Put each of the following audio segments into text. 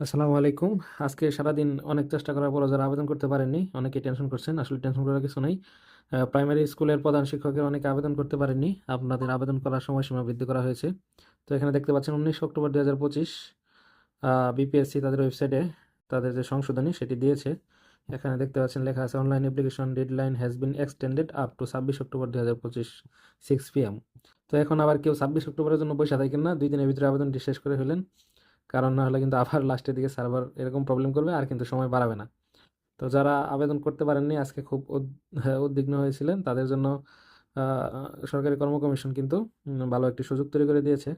আসসালামু আলাইকুম। আজকে সারাদিন অনেক চেষ্টা করার পর যারা আবেদন করতে পারেননি অনেকে টেনশন করছেন। আসলে টেনশন করার কিছু নেই। প্রাইমারি স্কুলের প্রধান শিক্ষকের অনেকে আবেদন করতে পারেননি। আপনাদের আবেদন করার সময়সীমা বৃদ্ধি করা হয়েছে। তো এখানে দেখতে পাচ্ছেন উনিশ অক্টোবর দু হাজার পঁচিশ বিপিএসসি তাদের ওয়েবসাইটে তাদের যে সংশোধনী সেটি দিয়েছে। এখানে দেখতে পাচ্ছেন লেখা আছে online application deadline has been extended up to ছাব্বিশ অক্টোবর দু হাজার পঁচিশ সিক্স পিএম তো এখন আবার কেউ ছাব্বিশ অক্টোবরের জন্য পয়সা থাকেন না দুই দিনের ভিতরে আবেদনটি শেষ করে ফেলেন। কারণ না হলে কিন্তু আবার লাস্টের দিকে সার্ভার এরকম প্রবলেম করবে আর কিন্তু সময় বাড়াবে না। তো যারা আবেদন করতে পারেননি আজকে খুব হ্যাঁ, উদ্বিগ্ন হয়েছিলেন। তাদের জন্য সরকারি কর্ম কমিশন কিন্তু ভালো একটি সুযোগ তৈরি করে দিয়েছে।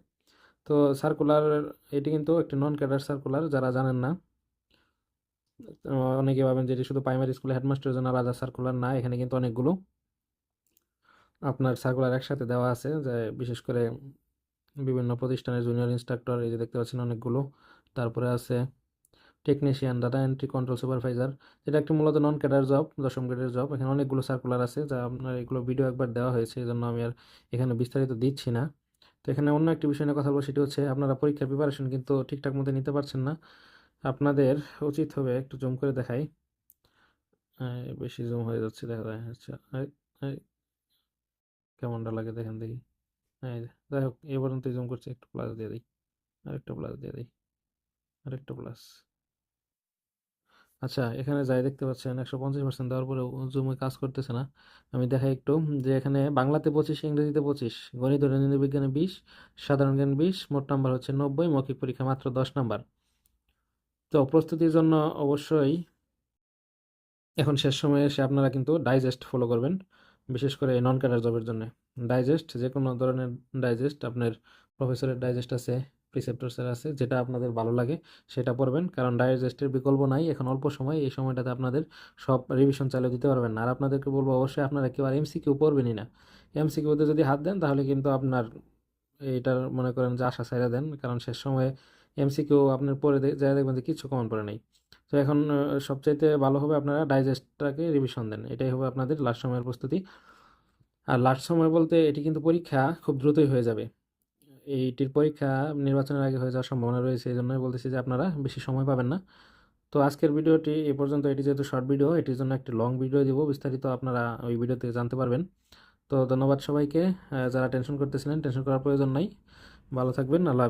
তো সার্কুলার এটি কিন্তু একটি নন ক্যাডার সার্কুলার যারা জানেন না অনেকে ভাবেন যে এটি শুধু প্রাইমারি স্কুলে হেডমাস্টারের জন্য আলাদা সার্কুলার না এখানে কিন্তু অনেকগুলো। আপনার সার্কুলার একসাথে দেওয়া আছে যে বিশেষ করে বিভিন্ন প্রতিষ্ঠানের জুনিয়র ইনস্ট্রাক্টর এই যে দেখতে পাচ্ছেন অনেকগুলো। তারপরে আছে technician data entry control supervisor যেটা একটি মূলত নন ক্যাডার জব দশম গ্রেডের জব এখানে অনেকগুলো সার্কুলার আছে, যা আপনার এগুলো ভিডিও একবার দেওয়া হয়েছে এই জন্য আমি আর এখানে বিস্তারিত দিচ্ছি না। তো এখানে অন্য একটি বিষয় নিয়ে কথা বলব, সেটি হচ্ছে আপনারা পরীক্ষার প্রিপারেশন কিন্তু ঠিকঠাক মতো নিতে পারছেন না। আপনাদের উচিত হবে একটু জুম করে দেখাই। বেশি জুম হয়ে যাচ্ছে, দেখা যায়। আচ্ছা কেমনটা লাগে দেখেন দেখি। এই যে, যাই হোক এই পর্যন্ত জুম করছি একটু প্লাস দিয়ে দিই আরেকটা প্লাস দিয়ে দিই আরেকটা প্লাস আচ্ছা এখানে যাই দেখতে পাচ্ছেন একশো পঞ্চাশ পার্সেন্ট দেওয়ার পরেও জুমে কাজ করতেছে না। আমি দেখাই একটু যে এখানে বাংলাতে পঁচিশ ইংরেজিতে পঁচিশ গণিত রাজনীতি বিজ্ঞানে বিশ সাধারণ জ্ঞান বিশ মোট নাম্বার হচ্ছে নব্বই মৌখিক পরীক্ষা মাত্র দশ নাম্বার তো প্রস্তুতির জন্য অবশ্যই এখন শেষ সময়ে এসে আপনারা কিন্তু ডাইজেস্ট ফলো করবেন। বিশেষ করে নন ক্যাডার জবের জন্য। ডাইজেস্ট যে কোনো ধরনের ডাইজেস্ট আপনার প্রফেসরের ডাইজেস্ট আছে প্রিসেপ্টরসের আছে, যেটা আপনাদের ভালো লাগে, সেটা পড়বেন। কারণ ডাইজেস্টের বিকল্প নাই, এখন অল্প সময় এই সময়টাতে আপনাদের সব রিভিশন চালিয়ে দিতে পারবেন। আর আপনাদেরকে বলব অবশ্যই, আপনারা কেউ আর এমসিকিউ পড়বেনই না। এমসিকিউতে যদি হাত দেন, তাহলে কিন্তু আপনার এইটার মনে করেন যে আশা ছাইড়া দেন। কারণ শেষ সময়ে এমসিকিউ আপনার পড়ে যা দেখবেন যে কিছু কমন পড়ে নাই। তো এখন সবচাইতে ভালো হবে আপনারা ডাইজেস্টটাকে রিভিশন দেন। এটাই হবে আপনাদের লাস্ট সময়ের প্রস্তুতি। আর লাস্ট সময় বলতে এটি কিন্তু পরীক্ষা খুব দ্রুতই হয়ে যাবে। এইটির পরীক্ষা নির্বাচনের আগে হয়ে যাওয়ার সম্ভাবনা রয়েছে, এই জন্যই বলতেছি যে আপনারা বেশি সময় পাবেন না। তো আজকের ভিডিওটি এ পর্যন্ত। এটি যেহেতু শর্ট ভিডিও এটির জন্য একটি লং ভিডিও দেবো, বিস্তারিত আপনারা ওই ভিডিওতে জানতে পারবেন। তো ধন্যবাদ সবাইকে। যারা টেনশন করতেছিলেন টেনশন করার প্রয়োজন নাই। ভালো থাকবেন, আল্লাহ।